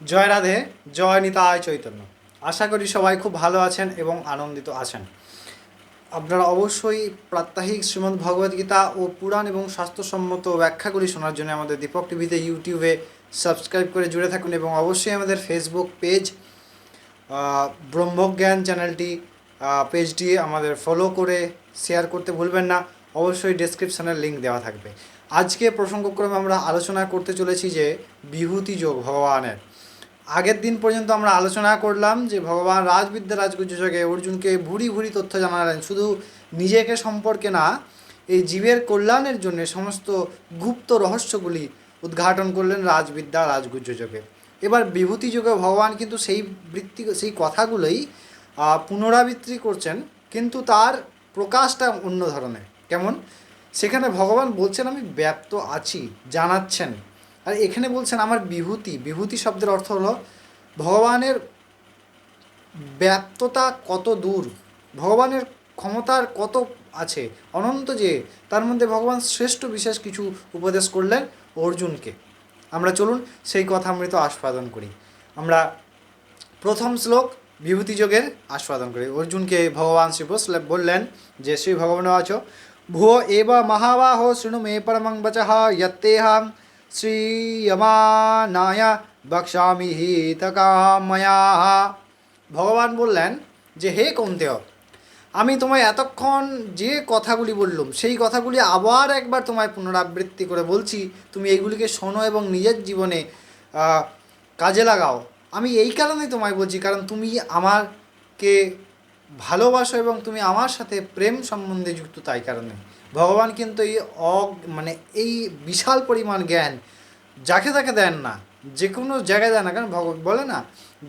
জয় রাধে, জয় নিতায় চৈতন্য। আশা করি সবাই খুব ভালো আছেন এবং আনন্দিত আছেন। আপনারা অবশ্যই প্রাত্যহিক শ্রীমদ্ ভগবদ্গীতা ও পুরাণ এবং স্বাস্থ্যসম্মত ব্যাখ্যাগুলি শোনার জন্য আমাদের দীপক টিভিতে ইউটিউবে সাবস্ক্রাইব করে জুড়ে থাকুন এবং অবশ্যই আমাদের ফেসবুক পেজ ব্রহ্মজ্ঞান চ্যানেলটি পেজটি আমাদের ফলো করে শেয়ার করতে ভুলবেন না। অবশ্যই ডেসক্রিপশনের লিঙ্ক দেওয়া থাকবে। আজকে প্রসঙ্গক্রমে আমরা আলোচনা করতে চলেছি যে বিভূতি যোগ ভগবানের। আগের দিন পর্যন্ত আমরা আলোচনা করলাম যে ভগবান রাজবিদ্যা রাজগুজ্জ যোগে অর্জুনকে ভুরি ভুরি তথ্য জানালেন। শুধু নিজেকে সম্পর্কে না, এই জীবের কল্যাণের জন্য সমস্ত গুপ্ত রহস্যগুলি উদ্ঘাটন করলেন রাজবিদ্যা রাজগুজ্জ যোগে এবার বিভূতি যুগে ভগবান কিন্তু সেই বৃত্তি, সেই কথাগুলোই পুনরাবৃত্তি করছেন, কিন্তু তার প্রকাশটা অন্য ধরনের। কেমন? সেখানে ভগবান বলছেন, আমি ব্যপ্ত আছি, জানাচ্ছেন। আর এখানে বলছেন আমার বিভূতি। বিভূতি শব্দের অর্থ হলো, ভগবানের ব্যাপ্ততা কত দূর? ভগবানের ক্ষমতার কত আছে? অনন্ত যে, তার মধ্যে ভগবান শ্রেষ্ঠ বিশেষ কিছু উপদেশ করলেন অর্জুনকে। আমরা চলুন সেই কথা অমৃত আস্বাদন করি। আমরা প্রথম শ্লোক বিভূতি যোগের আস্বাদন করি। অর্জুনকে ভগবান শিব বললেন যে, শ্রী ভগবান আচ, ভুয় এব মহাবাহ শৃণু মে পরমং বচঃ যত্তেহাং শ্রীয়মানায় বক্ষ্যামি হিতকাময়া ভগবান বললেন যে, হে কৌন্তেয়, আমি তোমায় এতক্ষণ যে কথাগুলি বললুম, সেই কথাগুলি আবার একবার তোমায় পুনরাবৃত্তি করে বলছি। তুমি এইগুলিকে শোনো এবং নিজের জীবনে কাজে লাগাও। আমি এই কারণেই তোমায় বলছি, কারণ তুমি আমাকে ভালোবাসো এবং তুমি আমার সাথে প্রেম সম্বন্ধে যুক্ত তাই কারণে। ভগবান কিন্তু এই অ মানে এই বিশাল পরিমাণ জ্ঞান যাকে তাকে দেন না, যে কোনো জায়গায় দেন না। কারণ ভগ বলে না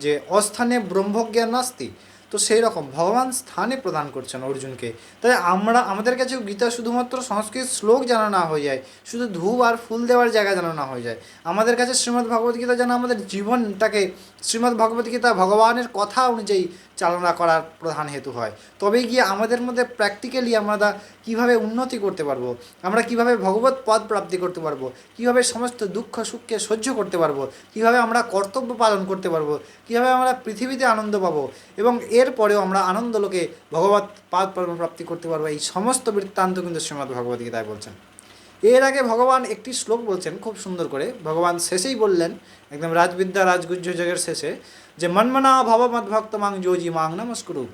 যে অস্থানে ব্রহ্মজ্ঞান নাস্তি। তো সেই রকম ভগবান স্থানে প্রদান করছেন অর্জুনকে। তাই আমরা, আমাদের কাছে গীতা শুধুমাত্র সংস্কৃত শ্লোক জানা না হয়ে যায়, শুধু ধূপ আর ফুল দেওয়ার জায়গা জানা না হয়ে যায়। আমাদের কাছে শ্রীমদ্ ভগবদ্গীতা যেন আমাদের জীবনটাকে, শ্রীমদ্ ভগবদ্গীতা ভগবানের কথা অনুযায়ী চালনা করার প্রধান হেতু হয়। তবেই গিয়ে আমাদের মধ্যে প্র্যাকটিক্যালি আমরা কীভাবে উন্নতি করতে পারব? আমরা কীভাবে ভগবত পদ প্রাপ্তি করতে পারব? কীভাবে সমস্ত দুঃখ সুখকে সহ্য করতে পারব? কীভাবে আমরা কর্তব্য পালন করতে পারব? কীভাবে আমরা পৃথিবীতে আনন্দ পাবো? এবং এরপরেও আমরা আনন্দ লোকে ভগবত পাদ প্রাপ্তি করতে পারব, এই সমস্ত বৃত্তান্ত কিন্তু শ্রীমদ্ ভগবদ্গীতায় বলছেন। এর আগে ভগবান একটি শ্লোক বলছেন, খুব সুন্দর করে, ভগবান শেষেই বললেন, একদম রাজবিদ্যা রাজগুজ্জ যজ্ঞের শেষে, যে মন্মনা ভব মদ্ভক্ত মাং যোজি মাং নমস্কুরু।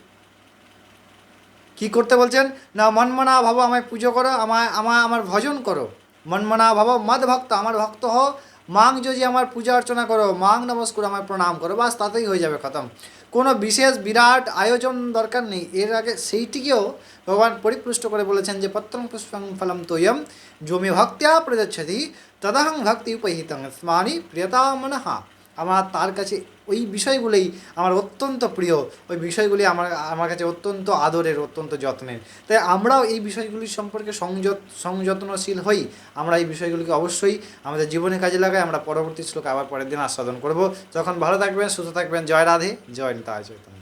কি করতে বলছেন? না, মনমনা ভাব আমায় পুজো করো, আমায় আমায় আমার ভজন করো। মনমনা ভাব মদ ভক্ত আমার ভক্ত হও, মাং যদি আমার পূজা অর্চনা করো, মাং নমস্কুর আমার প্রণাম করো, বাস তাতেই হয়ে যাবে খতম। কোনো বিশেষ বিরাট আয়োজন দরকার নেই। এর আগে সেইটিকেও ভগবান পরিপুষ্ট করে বলেছেন যে, পত্রং পুষ্পং ফলম তোয়ম জমি ভক্তিয়া প্রযচ্ছতি তদহং ভক্তি উপহিতং স্মানি প্রিয়তা মনহা আমার তার কাছে ওই বিষয়গুলোই আমার অত্যন্ত প্রিয়। ওই বিষয়গুলি আমার আমার কাছে অত্যন্ত আদরের, অত্যন্ত যত্নের। তাই আমরাও এই বিষয়গুলির সম্পর্কে সংযত, সংযত্নশীল হই। আমরা এই বিষয়গুলিকে অবশ্যই আমাদের জীবনে কাজে লাগাই। আমরা পরবর্তী শ্লোকে আবার পরের দিন আস্বাদন করব। যখন ভালো থাকবেন, সুস্থ থাকবেন। জয় রাধে, জয় নিতা চৈতন্য।